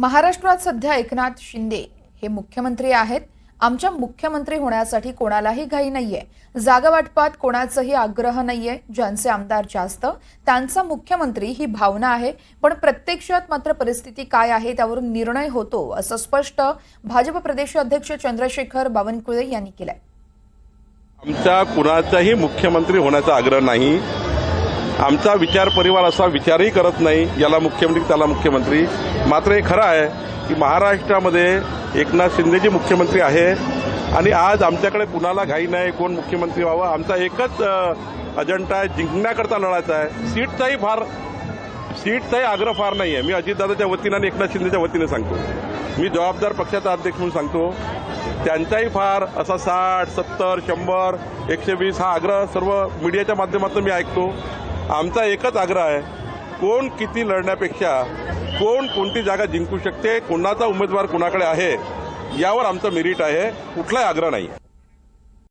महाराष्ट्रात सध्या एकनाथ शिंदे हे मुख्यमंत्री आहेत. आमच्या मुख्यमंत्री होण्यासाठी कोणालाही घाई नाहीये. जागा वाटपात कोणाचाही आग्रह नाहीये. ज्यांचे आमदार जास्त त्यांचा मुख्यमंत्री ही भावना आहे. पण प्रत्यक्षात मात्र परिस्थिती काय आहे त्यावरून निर्णय होतो असं स्पष्ट भाजप प्रदेश अध्यक्ष चंद्रशेखर बावनकुळे यांनी केलंय. आमचा कुणाचाही मुख्यमंत्री होण्याचा आग्रह नाही. आमचा विचार परिवार असा विचारही करत नाही. याला मुख्यमंत्री त्याला मुख्यमंत्री. मात्र हे खरं आहे की महाराष्ट्रामध्ये एकनाथ शिंदेजी मुख्यमंत्री आहे आणि आज आमच्याकडे कुणाला घाई नाही कोण मुख्यमंत्री व्हावं आमचा एकच अजंटा अजेंडा आहे जिंकण्याकरता लढायचा आहे. सीटचाही फार सीटचाही आग्रह फार नाही आहे मी अजितदादाच्या वतीनं आणि एकनाथ शिंदेच्या वतीने सांगतो. मी जबाबदार पक्षाचा अध्यक्ष म्हणून सांगतो. त्यांचाही फार असा साठ सत्तर शंभर एकशे वीस हा आग्रह सर्व मीडियाच्या माध्यमातून मी ऐकतो. आमचा एकच आग्रह आहे कोण किती लढण्यापेक्षा कोण कोणती जागा जिंकू शकते कोणाचा उमेदवार कोणाकडे आहे यावर आमचं मेरिट आहे कुठलाही आग्रह नाही.